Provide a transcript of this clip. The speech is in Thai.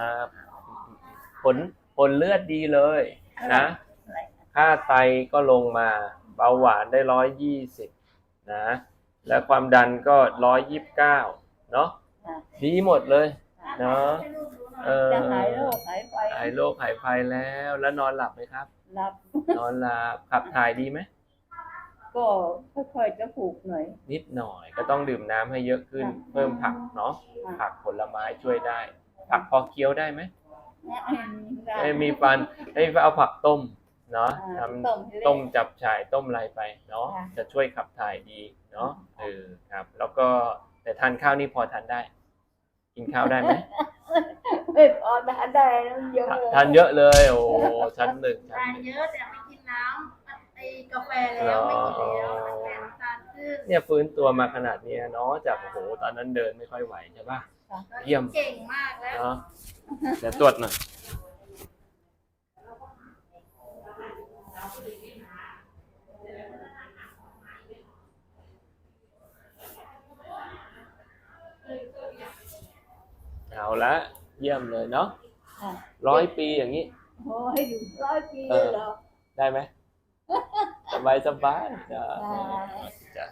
ครับ ผลผลเลือดดีเลยนะอะไรค่าไตก็ลงมา เบาหวานได้ร้อยยี่สิบนะ และความดันก็ร้อยยี่สิบเก้าเนาะค่ะดีหมดเลยเนาะเออจะหายโรคหายไปหายโรคหายภัยแล้ว แล้วนอนหลับไหมครับรับ นอนหลับ ขับถ่ายดีไหมก็ค่อยๆจะผูกหน่อย นิดหน่อยก็ต้องดื่มน้ำให้เยอะขึ้นค่ะเพิ่มผักเนาะค่ะผักผลไม้ช่วยได้ ผักพอเคี้ยวได้ไหมได้ให้มีฟันให้เอาผักต้มเนาะอ่าทต้มให้เละำต้มจับฉ่ายต้มอะไรไปเนาะค่ะจะช่วยขับถ่ายดีเนาะเออครับ แล้วก็แต่ทานข้าวนี่พอทานได้ กินข้าวได้ไหมไม่พอทานได้แล้วเยอะทานเลยทานเยอะเลยโอ้ชั้นหนึ่งชั้นทานหนึ่งเยอะแต่ไม่กินน้ำไอ้กาแฟแล้วไม่กินแล้วน้ำแข็งทานขึ้นเนี่ยฟื้นตัวมาขนาดเนี้ยเนาะจากโอ้โหตอนนั้นเดินไม่ค่อยไหวใช่ปะ เยี่ยม เก่งมากแล้ว เนาะเดี๋ยวตรวจหน่อยเอาละเยี่ยมเลยเนาะค่ะร้อยปีอย่างนี้ โอ้ให้อยู่ร้อยปีเลยเหรอ ได้ไหมสบายสบายจ้ะได้จ้ะ